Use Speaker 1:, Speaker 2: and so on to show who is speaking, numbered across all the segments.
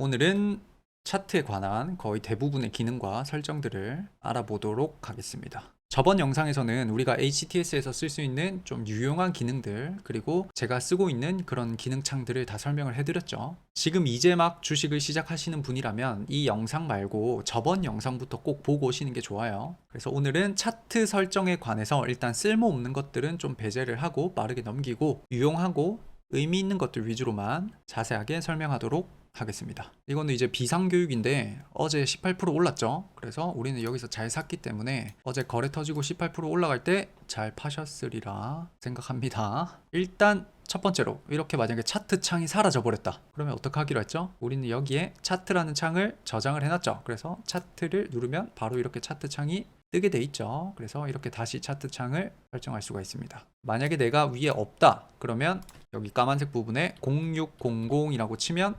Speaker 1: 오늘은 차트에 관한 거의 대부분의 기능과 설정들을 알아보도록 하겠습니다. 저번 영상에서는 우리가 HTS에서 쓸 수 있는 좀 유용한 기능들 그리고 제가 쓰고 있는 그런 기능창들을 다 설명을 해드렸죠. 지금 이제 막 주식을 시작하시는 분이라면 이 영상 말고 저번 영상부터 꼭 보고 오시는 게 좋아요. 그래서 오늘은 차트 설정에 관해서 일단 쓸모없는 것들은 좀 배제를 하고 빠르게 넘기고 유용하고 의미 있는 것들 위주로만 자세하게 설명하도록 하겠습니다. 이거는 이제 비상교육인데 어제 18% 올랐죠. 그래서 우리는 여기서 잘 샀기 때문에 어제 거래 터지고 18% 올라갈 때 잘 파셨으리라 생각합니다. 일단 첫 번째로 이렇게 만약에 차트 창이 사라져 버렸다. 그러면 어떻게 하기로 했죠? 우리는 여기에 차트라는 창을 저장을 해놨죠. 그래서 차트를 누르면 바로 이렇게 차트 창이 뜨게 돼 있죠. 그래서 이렇게 다시 차트 창을 설정할 수가 있습니다. 만약에 내가 위에 없다. 그러면 여기 까만색 부분에 0600이라고 치면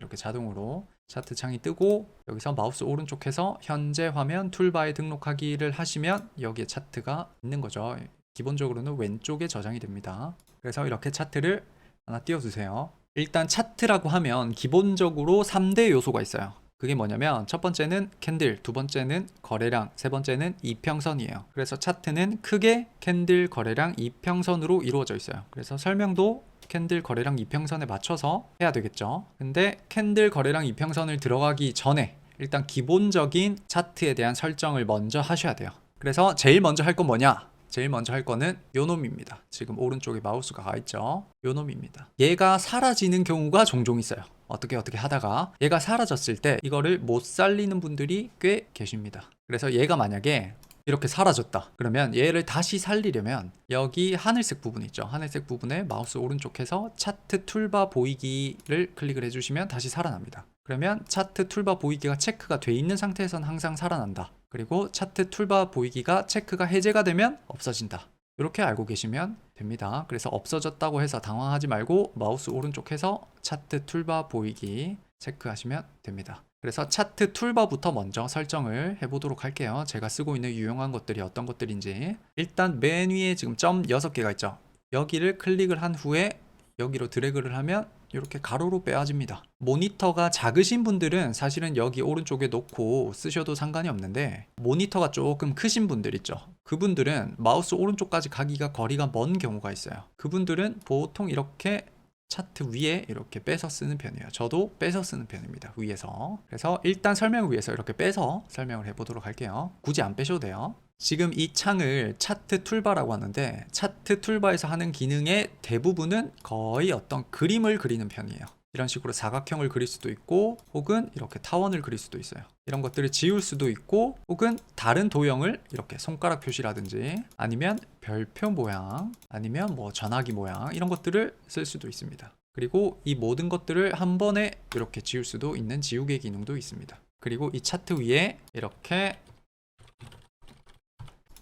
Speaker 1: 이렇게 자동으로 차트 창이 뜨고 여기서 마우스 오른쪽에서 현재 화면 툴바에 등록하기를 하시면 여기에 차트가 있는 거죠. 기본적으로는 왼쪽에 저장이 됩니다. 그래서 이렇게 차트를 하나 띄워주세요. 일단 차트라고 하면 기본적으로 3대 요소가 있어요. 그게 뭐냐면 첫 번째는 캔들, 두 번째는 거래량, 세 번째는 이평선이에요. 그래서 차트는 크게 캔들, 거래량, 이평선으로 이루어져 있어요. 그래서 설명도 캔들 거래량 이평선에 맞춰서 해야 되겠죠. 근데 캔들 거래량 이평선을 들어가기 전에 일단 기본적인 차트에 대한 설정을 먼저 하셔야 돼요. 그래서 제일 먼저 할 건 뭐냐? 제일 먼저 할 거는 요 놈입니다. 지금 오른쪽에 마우스가 가 있죠. 요 놈입니다. 얘가 사라지는 경우가 종종 있어요. 어떻게 어떻게 하다가 얘가 사라졌을 때 이거를 못 살리는 분들이 꽤 계십니다. 그래서 얘가 만약에 이렇게 사라졌다. 그러면 얘를 다시 살리려면 여기 하늘색 부분 있죠. 하늘색 부분에 마우스 오른쪽에서 차트 툴바 보이기를 클릭을 해주시면 다시 살아납니다. 그러면 차트 툴바 보이기가 체크가 돼 있는 상태에선 항상 살아난다. 그리고 차트 툴바 보이기가 체크가 해제가 되면 없어진다. 이렇게 알고 계시면 됩니다. 그래서 없어졌다고 해서 당황하지 말고 마우스 오른쪽에서 차트 툴바 보이기 체크하시면 됩니다. 그래서 차트 툴바부터 먼저 설정을 해보도록 할게요. 제가 쓰고 있는 유용한 것들이 어떤 것들인지. 일단 맨 위에 지금 점 6개가 있죠. 여기를 클릭을 한 후에 여기로 드래그를 하면 이렇게 가로로 빼앗집니다. 모니터가 작으신 분들은 사실은 여기 오른쪽에 놓고 쓰셔도 상관이 없는데 모니터가 조금 크신 분들 있죠. 그분들은 마우스 오른쪽까지 가기가 거리가 먼 경우가 있어요. 그분들은 보통 이렇게 차트 위에 이렇게 빼서 쓰는 편이에요. 저도 빼서 쓰는 편입니다. 위에서. 그래서 일단 설명을 위해서 이렇게 빼서 설명을 해보도록 할게요. 굳이 안 빼셔도 돼요. 지금 이 창을 차트 툴바라고 하는데 차트 툴바에서 하는 기능의 대부분은 거의 어떤 그림을 그리는 편이에요. 이런 식으로 사각형을 그릴 수도 있고 혹은 이렇게 타원을 그릴 수도 있어요. 이런 것들을 지울 수도 있고 혹은 다른 도형을 이렇게 손가락 표시라든지 아니면 별표 모양 아니면 뭐 전화기 모양 이런 것들을 쓸 수도 있습니다. 그리고 이 모든 것들을 한 번에 이렇게 지울 수도 있는 지우개 기능도 있습니다. 그리고 이 차트 위에 이렇게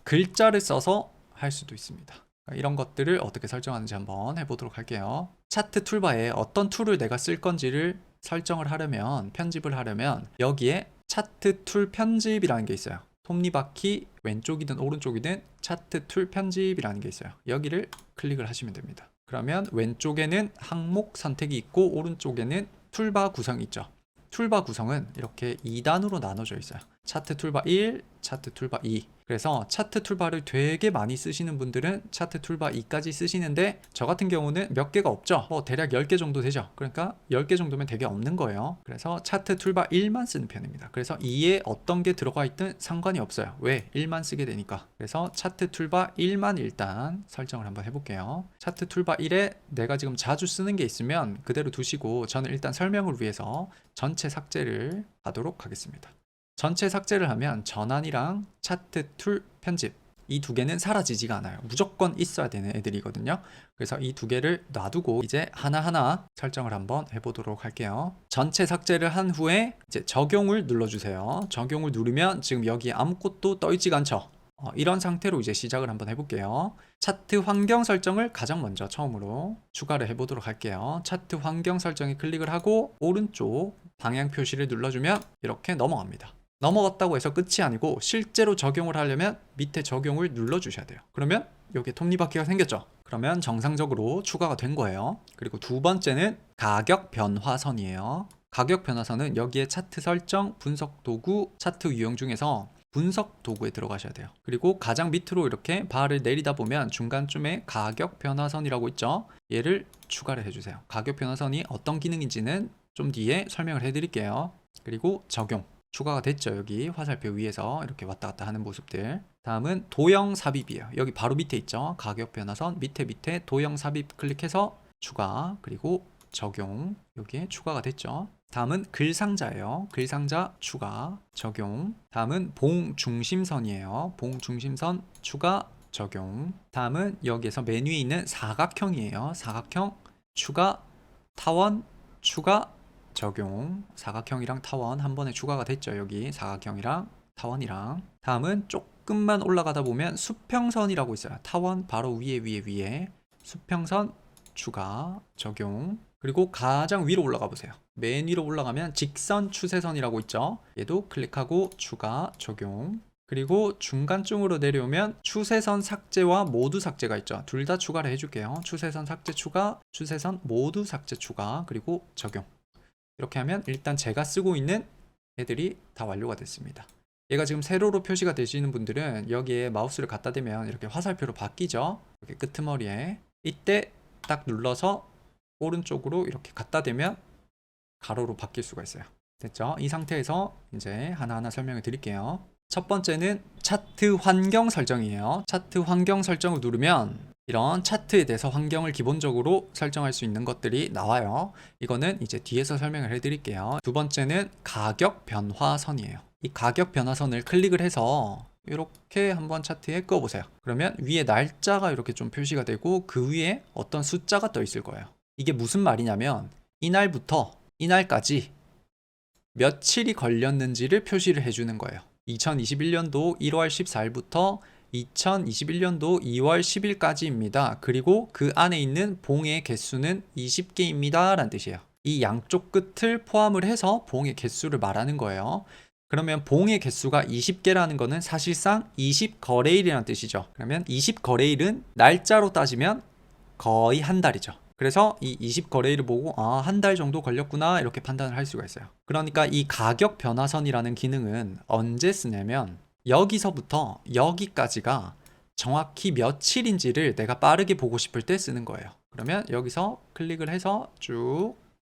Speaker 1: 글자를 써서 할 수도 있습니다. 이런 것들을 어떻게 설정하는지 한번 해보도록 할게요. 차트 툴바에 어떤 툴을 내가 쓸 건지를 설정을 하려면 편집을 하려면 여기에 차트 툴 편집이라는 게 있어요. 톱니바퀴 왼쪽이든 오른쪽이든 차트 툴 편집이라는 게 있어요. 여기를 클릭을 하시면 됩니다. 그러면 왼쪽에는 항목 선택이 있고 오른쪽에는 툴바 구성이 있죠. 툴바 구성은 이렇게 2단으로 나눠져 있어요. 차트 툴바 1, 차트 툴바 2. 그래서 차트 툴바를 되게 많이 쓰시는 분들은 차트 툴바 2까지 쓰시는데 저 같은 경우는 몇 개가 없죠. 뭐 대략 10개 정도 되죠. 그러니까 10개 정도면 되게 없는 거예요. 그래서 차트 툴바 1만 쓰는 편입니다. 그래서 2에 어떤 게 들어가 있든 상관이 없어요. 왜? 1만 쓰게 되니까. 그래서 차트 툴바 1만 일단 설정을 한번 해볼게요. 차트 툴바 1에 내가 지금 자주 쓰는 게 있으면 그대로 두시고 저는 일단 설명을 위해서 전체 삭제를 하도록 하겠습니다. 전체 삭제를 하면 전환이랑 차트 툴 편집 이 두 개는 사라지지가 않아요. 무조건 있어야 되는 애들이거든요. 그래서 이 두 개를 놔두고 이제 하나하나 설정을 한번 해보도록 할게요. 전체 삭제를 한 후에 이제 적용을 눌러주세요. 적용을 누르면 지금 여기 아무것도 떠 있지가 않죠. 어, 이런 상태로 이제 시작을 한번 해볼게요. 차트 환경 설정을 가장 먼저 처음으로 추가를 해보도록 할게요. 차트 환경 설정에 클릭을 하고 오른쪽 방향 표시를 눌러주면 이렇게 넘어갑니다. 넘어갔다고 해서 끝이 아니고 실제로 적용을 하려면 밑에 적용을 눌러주셔야 돼요. 그러면 여기에 톱니바퀴가 생겼죠. 그러면 정상적으로 추가가 된 거예요. 그리고 두 번째는 가격 변화선이에요. 가격 변화선은 여기에 차트 설정, 분석 도구, 차트 유형 중에서 분석 도구에 들어가셔야 돼요. 그리고 가장 밑으로 이렇게 바를 내리다 보면 중간쯤에 가격 변화선이라고 있죠. 얘를 추가를 해주세요. 가격 변화선이 어떤 기능인지는 좀 뒤에 설명을 해드릴게요. 그리고 적용. 추가가 됐죠. 여기 화살표 위에서 이렇게 왔다 갔다 하는 모습들. 다음은 도형 삽입이에요. 여기 바로 밑에 있죠. 가격 변화선 밑에 밑에 도형 삽입 클릭해서 추가 그리고 적용 여기에 추가가 됐죠. 다음은 글상자예요. 글상자 추가 적용. 다음은 봉 중심선이에요. 봉 중심선 추가 적용. 다음은 여기에서 메뉴에 있는 사각형이에요. 사각형 추가 타원 추가 적용. 사각형이랑 타원 한 번에 추가가 됐죠. 여기 사각형이랑 타원이랑. 다음은 조금만 올라가다 보면 수평선이라고 있어요. 타원 바로 위에 위에 위에 수평선 추가 적용. 그리고 가장 위로 올라가 보세요. 맨 위로 올라가면 직선 추세선이라고 있죠. 얘도 클릭하고 추가 적용. 그리고 중간쯤으로 내려오면 추세선 삭제와 모두 삭제가 있죠. 둘 다 추가를 해줄게요. 추세선 삭제 추가, 추세선 모두 삭제 추가, 그리고 적용. 이렇게 하면 일단 제가 쓰고 있는 애들이 다 완료가 됐습니다. 얘가 지금 세로로 표시가 되시는 분들은 여기에 마우스를 갖다 대면 이렇게 화살표로 바뀌죠. 이렇게 끄트머리에 이때 딱 눌러서 오른쪽으로 이렇게 갖다 대면 가로로 바뀔 수가 있어요. 됐죠? 이 상태에서 이제 하나하나 설명을 드릴게요. 첫 번째는 차트 환경 설정이에요. 차트 환경 설정을 누르면 이런 차트에 대해서 환경을 기본적으로 설정할 수 있는 것들이 나와요. 이거는 이제 뒤에서 설명을 해드릴게요. 두 번째는 가격 변화선이에요. 이 가격 변화선을 클릭을 해서 이렇게 한번 차트에 꺼보세요. 그러면 위에 날짜가 이렇게 좀 표시가 되고 그 위에 어떤 숫자가 떠 있을 거예요. 이게 무슨 말이냐면 이날부터 이날까지 며칠이 걸렸는지를 표시를 해주는 거예요. 2021년도 1월 14일부터 2021년도 2월 10일까지입니다. 그리고 그 안에 있는 봉의 개수는 20개입니다. 라는 뜻이에요. 이 양쪽 끝을 포함을 해서 봉의 개수를 말하는 거예요. 그러면 봉의 개수가 20개라는 거는 사실상 20거래일이라는 뜻이죠. 그러면 20거래일은 날짜로 따지면 거의 한 달이죠. 그래서 이 20거래일을 보고 아, 한 달 정도 걸렸구나 이렇게 판단을 할 수가 있어요. 그러니까 이 가격 변화선이라는 기능은 언제 쓰냐면 여기서부터 여기까지가 정확히 며칠인지를 내가 빠르게 보고 싶을 때 쓰는 거예요. 그러면 여기서 클릭을 해서 쭉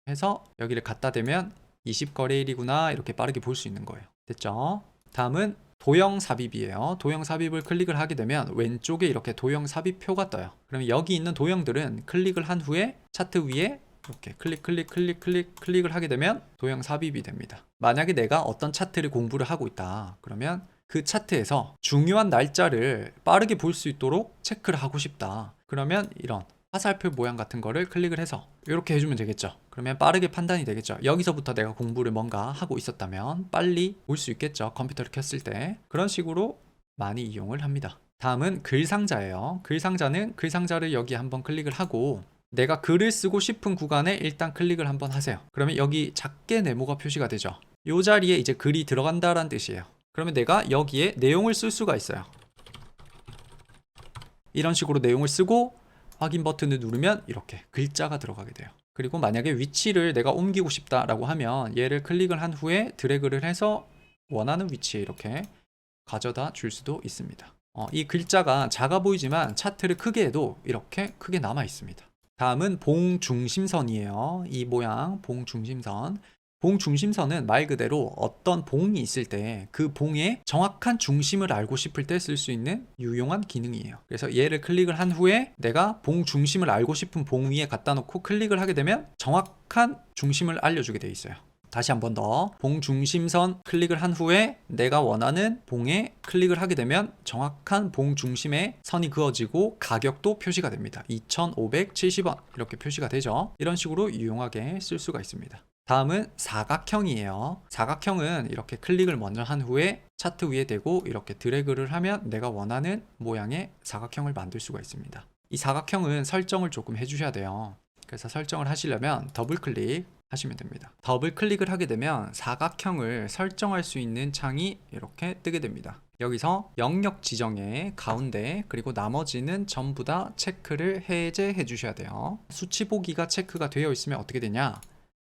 Speaker 1: 해서 여기를 갖다 대면 20거래일이구나 이렇게 빠르게 볼 수 있는 거예요. 됐죠? 다음은 도형 삽입이에요. 도형 삽입을 클릭을 하게 되면 왼쪽에 이렇게 도형 삽입표가 떠요. 그러면 여기 있는 도형들은 클릭을 한 후에 차트 위에 이렇게 클릭 클릭 클릭 클릭 클릭을 하게 되면 도형 삽입이 됩니다. 만약에 내가 어떤 차트를 공부를 하고 있다. 그러면 그 차트에서 중요한 날짜를 빠르게 볼 수 있도록 체크를 하고 싶다. 그러면 이런 화살표 모양 같은 거를 클릭을 해서 이렇게 해주면 되겠죠. 그러면 빠르게 판단이 되겠죠. 여기서부터 내가 공부를 뭔가 하고 있었다면 빨리 볼 수 있겠죠. 컴퓨터를 켰을 때. 그런 식으로 많이 이용을 합니다. 다음은 글상자예요. 글상자는 글상자를 여기 한번 클릭을 하고 내가 글을 쓰고 싶은 구간에 일단 클릭을 한번 하세요. 그러면 여기 작게 네모가 표시가 되죠. 이 자리에 이제 글이 들어간다라는 뜻이에요. 그러면 내가 여기에 내용을 쓸 수가 있어요. 이런 식으로 내용을 쓰고 확인 버튼을 누르면 이렇게 글자가 들어가게 돼요. 그리고 만약에 위치를 내가 옮기고 싶다라고 하면 얘를 클릭을 한 후에 드래그를 해서 원하는 위치에 이렇게 가져다 줄 수도 있습니다. 어, 이 글자가 작아 보이지만 차트를 크게 해도 이렇게 크게 남아 있습니다. 다음은 봉중심선이에요. 이 모양 봉중심선. 봉 중심선은 말 그대로 어떤 봉이 있을 때 그 봉의 정확한 중심을 알고 싶을 때 쓸 수 있는 유용한 기능이에요. 그래서 얘를 클릭을 한 후에 내가 봉 중심을 알고 싶은 봉 위에 갖다 놓고 클릭을 하게 되면 정확한 중심을 알려주게 돼 있어요. 다시 한 번 더. 봉 중심선 클릭을 한 후에 내가 원하는 봉에 클릭을 하게 되면 정확한 봉 중심에 선이 그어지고 가격도 표시가 됩니다. 2,570원 이렇게 표시가 되죠. 이런 식으로 유용하게 쓸 수가 있습니다. 다음은 사각형이에요. 사각형은 이렇게 클릭을 먼저 한 후에 차트 위에 대고 이렇게 드래그를 하면 내가 원하는 모양의 사각형을 만들 수가 있습니다. 이 사각형은 설정을 조금 해주셔야 돼요. 그래서 설정을 하시려면 더블 클릭 하시면 됩니다. 더블 클릭을 하게 되면 사각형을 설정할 수 있는 창이 이렇게 뜨게 됩니다. 여기서 영역 지정에 가운데 그리고 나머지는 전부 다 체크를 해제해 주셔야 돼요. 수치 보기가 체크가 되어 있으면 어떻게 되냐?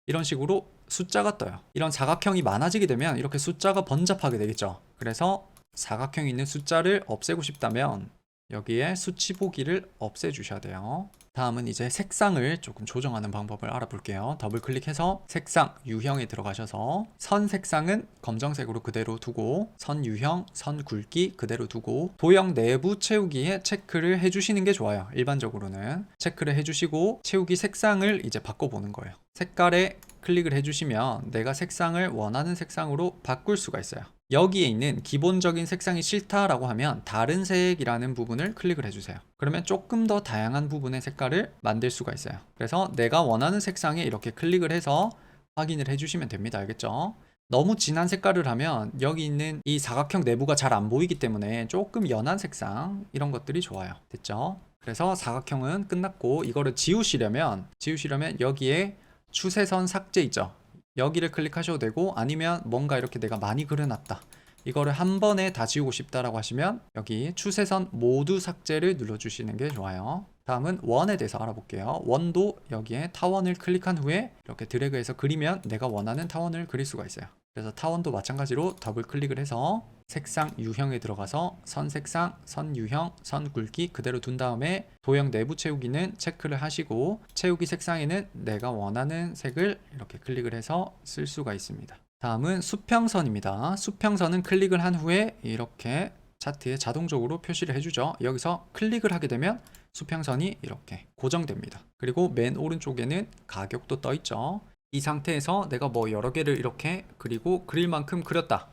Speaker 1: 이런 식으로 숫자가 떠요. 이런 사각형이 많아지게 되면 이렇게 숫자가 번잡하게 되겠죠. 그래서 사각형이 있는 숫자를 없애고 싶다면 여기에 수치 보기를 없애 주셔야 돼요. 다음은 이제 색상을 조금 조정하는 방법을 알아볼게요. 더블 클릭해서 색상 유형에 들어가셔서 선 색상은 검정색으로 그대로 두고 선 유형, 선 굵기 그대로 두고 도형 내부 채우기에 체크를 해주시는 게 좋아요. 일반적으로는 체크를 해주시고 채우기 색상을 이제 바꿔보는 거예요. 색깔에 클릭을 해주시면 내가 색상을 원하는 색상으로 바꿀 수가 있어요. 여기에 있는 기본적인 색상이 싫다라고 하면 다른 색이라는 부분을 클릭을 해주세요. 그러면 조금 더 다양한 부분의 색깔을 만들 수가 있어요. 그래서 내가 원하는 색상에 이렇게 클릭을 해서 확인을 해주시면 됩니다. 알겠죠? 너무 진한 색깔을 하면 여기 있는 이 사각형 내부가 잘 안 보이기 때문에 조금 연한 색상 이런 것들이 좋아요. 됐죠? 그래서 사각형은 끝났고 이거를 지우시려면 지우시려면 여기에 추세선 삭제 있죠. 여기를 클릭하셔도 되고 아니면 뭔가 이렇게 내가 많이 그려놨다. 이거를 한 번에 다 지우고 싶다라고 하시면 여기 추세선 모두 삭제를 눌러주시는 게 좋아요. 다음은 원에 대해서 알아볼게요. 원도 여기에 타원을 클릭한 후에 이렇게 드래그해서 그리면 내가 원하는 타원을 그릴 수가 있어요. 그래서 타원도 마찬가지로 더블 클릭을 해서 색상 유형에 들어가서 선 색상, 선 유형, 선 굵기 그대로 둔 다음에 도형 내부 채우기는 체크를 하시고 채우기 색상에는 내가 원하는 색을 이렇게 클릭을 해서 쓸 수가 있습니다. 다음은 수평선입니다. 수평선은 클릭을 한 후에 이렇게 차트에 자동적으로 표시를 해주죠. 여기서 클릭을 하게 되면 수평선이 이렇게 고정됩니다. 그리고 맨 오른쪽에는 가격도 떠 있죠. 이 상태에서 내가 뭐 여러 개를 이렇게 그리고 그릴 만큼 그렸다.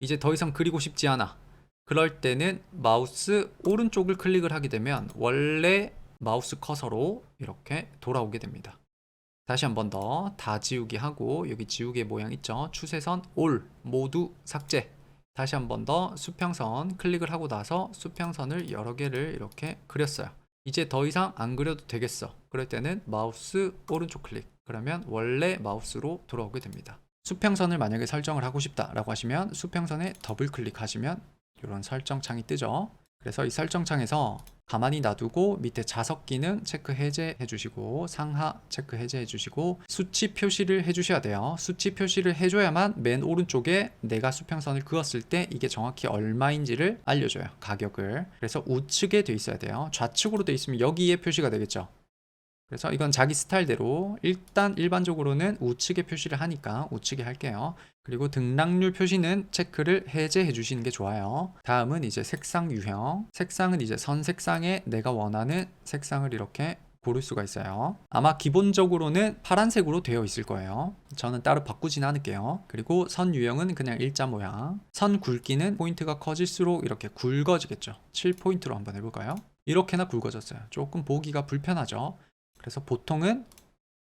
Speaker 1: 이제 더 이상 그리고 싶지 않아. 그럴 때는 마우스 오른쪽을 클릭을 하게 되면 원래 마우스 커서로 이렇게 돌아오게 됩니다. 다시 한 번 더 다 지우기 하고 여기 지우개 모양 있죠? 추세선 올 모두 삭제. 다시 한 번 더 수평선 클릭을 하고 나서 수평선을 여러 개를 이렇게 그렸어요. 이제 더 이상 안 그려도 되겠어. 그럴 때는 마우스 오른쪽 클릭. 그러면 원래 마우스로 돌아오게 됩니다. 수평선을 만약에 설정을 하고 싶다라고 하시면 수평선에 더블 클릭하시면 이런 설정 창이 뜨죠. 그래서 이 설정 창에서 가만히 놔두고 밑에 자석 기능 체크 해제해 주시고 상하 체크 해제해 주시고 수치 표시를 해 주셔야 돼요. 수치 표시를 해 줘야만 맨 오른쪽에 내가 수평선을 그었을 때 이게 정확히 얼마인지를 알려줘요. 가격을. 그래서 우측에 돼 있어야 돼요. 좌측으로 돼 있으면 여기에 표시가 되겠죠. 그래서 이건 자기 스타일대로 일단 일반적으로는 우측에 표시를 하니까 우측에 할게요. 그리고 등락률 표시는 체크를 해제해 주시는 게 좋아요. 다음은 이제 색상 유형. 색상은 이제 선 색상에 내가 원하는 색상을 이렇게 고를 수가 있어요. 아마 기본적으로는 파란색으로 되어 있을 거예요. 저는 따로 바꾸진 않을게요. 그리고 선 유형은 그냥 일자 모양. 선 굵기는 포인트가 커질수록 이렇게 굵어지겠죠. 7포인트로 한번 해볼까요? 이렇게나 굵어졌어요. 조금 보기가 불편하죠. 그래서 보통은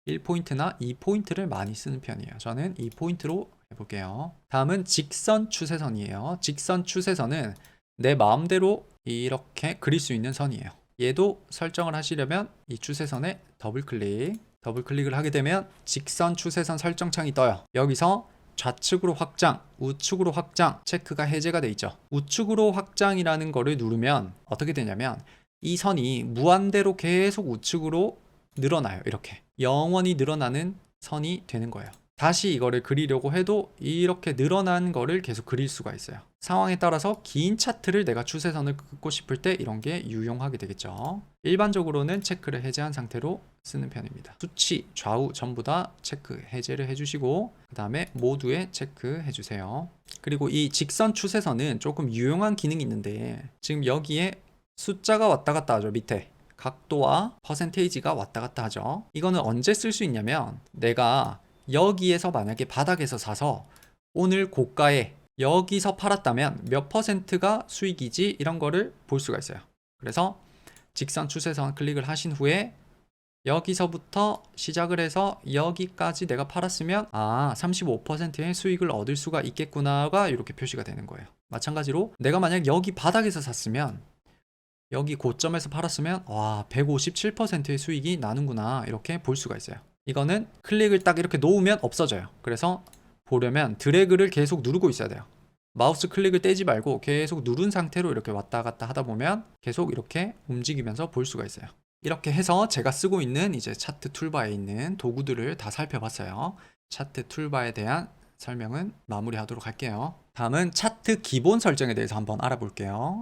Speaker 1: 1포인트나 2포인트를 많이 쓰는 편이에요. 저는 2포인트로 해볼게요. 다음은 직선 추세선이에요. 직선 추세선은 내 마음대로 이렇게 그릴 수 있는 선이에요. 얘도 설정을 하시려면 이 추세선에 더블 클릭, 더블 클릭을 하게 되면 직선 추세선 설정 창이 떠요. 여기서 좌측으로 확장, 우측으로 확장 체크가 해제가 돼 있죠. 우측으로 확장이라는 거를 누르면 어떻게 되냐면 이 선이 무한대로 계속 우측으로 늘어나요. 이렇게 영원히 늘어나는 선이 되는 거예요. 다시 이거를 그리려고 해도 이렇게 늘어난 거를 계속 그릴 수가 있어요. 상황에 따라서 긴 차트를 내가 추세선을 긋고 싶을 때 이런 게 유용하게 되겠죠. 일반적으로는 체크를 해제한 상태로 쓰는 편입니다. 수치, 좌우 전부 다 체크 해제를 해주시고 그 다음에 모두에 체크 해 주세요. 그리고 이 직선 추세선은 조금 유용한 기능이 있는데 지금 여기에 숫자가 왔다 갔다 하죠 밑에 각도와 퍼센테이지가 왔다 갔다 하죠. 이거는 언제 쓸 수 있냐면 내가 여기에서 만약에 바닥에서 사서 오늘 고가에 여기서 팔았다면 몇 퍼센트가 수익이지 이런 거를 볼 수가 있어요. 그래서 직선 추세선 클릭을 하신 후에 여기서부터 시작을 해서 여기까지 내가 팔았으면 아 35%의 수익을 얻을 수가 있겠구나가 이렇게 표시가 되는 거예요. 마찬가지로 내가 만약 여기 바닥에서 샀으면 여기 고점에서 팔았으면 와 157%의 수익이 나는구나 이렇게 볼 수가 있어요. 이거는 클릭을 딱 이렇게 놓으면 없어져요. 그래서 보려면 드래그를 계속 누르고 있어야 돼요. 마우스 클릭을 떼지 말고 계속 누른 상태로 이렇게 왔다 갔다 하다 보면 계속 이렇게 움직이면서 볼 수가 있어요. 이렇게 해서 제가 쓰고 있는 이제 차트 툴바에 있는 도구들을 다 살펴봤어요. 차트 툴바에 대한 설명은 마무리하도록 할게요. 다음은 차트 기본 설정에 대해서 한번 알아볼게요.